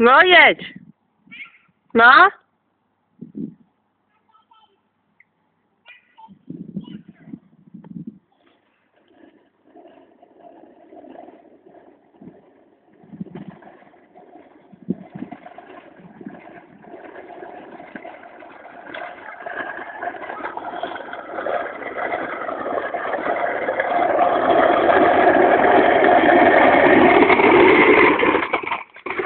No jedź. No.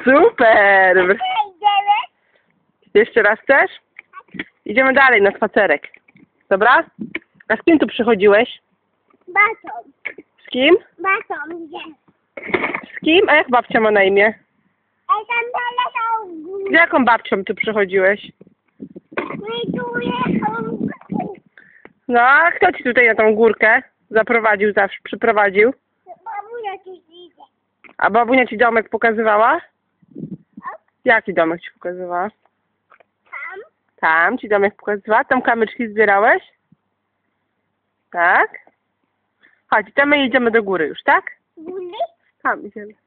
Super. Jeszcze raz chcesz? Idziemy dalej na spacerek. Dobra? A z kim tu przychodziłeś? Batą. Z kim? Batą. Z kim? A jak babcia ma na imię? Ej, tam dole są Z jaką babcią tu przychodziłeś? My tu jechał. No, a kto ci tutaj na tą górkę zaprowadził zawsze, przyprowadził? Babunia tu idzie. A babunia ci domek pokazywała? Jaki domek ci pokazywała? Tam. Tam ci domek pokazywała? Tam kamyczki zbierałeś? Tak? Chodź, to my jedziemy do góry już, tak? Góry. Tam idziemy.